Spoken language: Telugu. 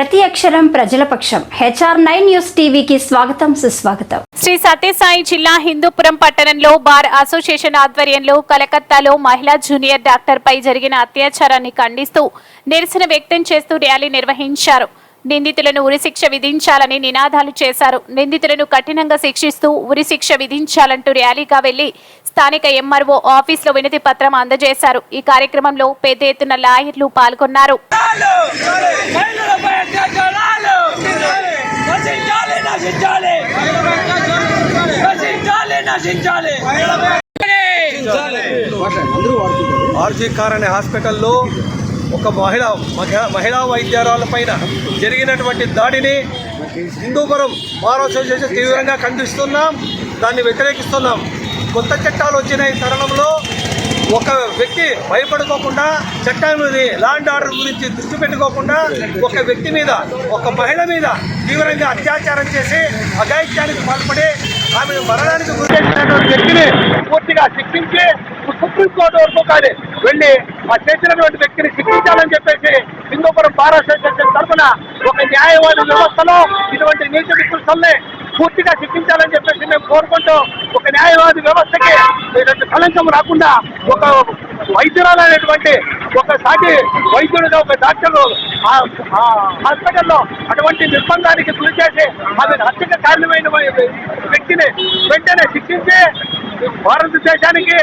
ప్రతి అక్షరం ప్రజల పక్షం. హెచ్ఆర్ నైన్ న్యూస్ టీవీకి స్వాగతం సుస్వాగతం. శ్రీ సత్యసాయి జిల్లా హిందూపురం పట్టణంలో బార్ అసోసియేషన్ ఆధ్వర్యంలో కలకత్తాలో మహిళా జూనియర్ డాక్టర్ పై జరిగిన అత్యాచారాన్ని ఖండిస్తూ నిరసన వ్యక్తం చేస్తూ ర్యాలీ నిర్వహించారు. నిందితులను ఉరిశిక్ష విధించాలని నినాదాలు చేశారు. నిందితులను కఠినంగా శిక్షిస్తూ ఉరిశిక్ష విధించాలంటూ ర్యాలీగా వెళ్ళి స్థానిక ఎంఆర్ఓ ఆఫీసులో వినతి పత్రం అందజేశారు. ఈ కార్యక్రమంలో పెద్ద ఎత్తున లాయర్లు పాల్గొన్నారు. ఆర్జీ కార్ అనే హాస్పిటల్లో ఒక మహిళ మహిళ- మహిళా వైద్యారాల పైన జరిగినటువంటి దాడిని హిందూపురం మారోత్సవం చేసి తీవ్రంగా ఖండిస్తున్నాం. దాన్ని వ్యతిరేకిస్తున్నాం. కొత్త చట్టాలు వచ్చిన ఈ తరుణంలో ఒక వ్యక్తి భయపడుకోకుండా చట్టాన్ని లాండ్ ఆర్డర్ గురించి దృష్టి పెట్టుకోకుండా ఒక వ్యక్తి మీద ఒక మహిళ మీద తీవ్రంగా అత్యాచారం చేసి అఘాయిత్యానికి పాల్పడి ఆమె మరణానికి గురించినటువంటి వ్యక్తిని పూర్తిగా శిక్షించి సుప్రీంకోర్టు వరకు కానీ వెళ్ళి ఆ చేసినటువంటి వ్యక్తిని శిక్షించాలని చెప్పేసి హిందూపురం బార్ అసోసియేషన్ తరఫున ఒక న్యాయవాద వ్యవస్థలో ఇటువంటి నీతి వికృతుల్ని పూర్తిగా శిక్షించాలని చెప్పేసి మేము కోరుకుంటూ ఒక న్యాయవాది వ్యవస్థకి ఇలాంటి కళంకం రాకుండా ఒక వైద్యురాలు అనేటువంటి ఒక సాటి వైద్యుడిగా ఒక డాక్టర్ హాస్పిటల్లో అటువంటి నిర్బంధానికి గురి చేసి అది హత్యకు కారణమైన వ్యక్తిని వెంటనే శిక్షించి భారతదేశానికి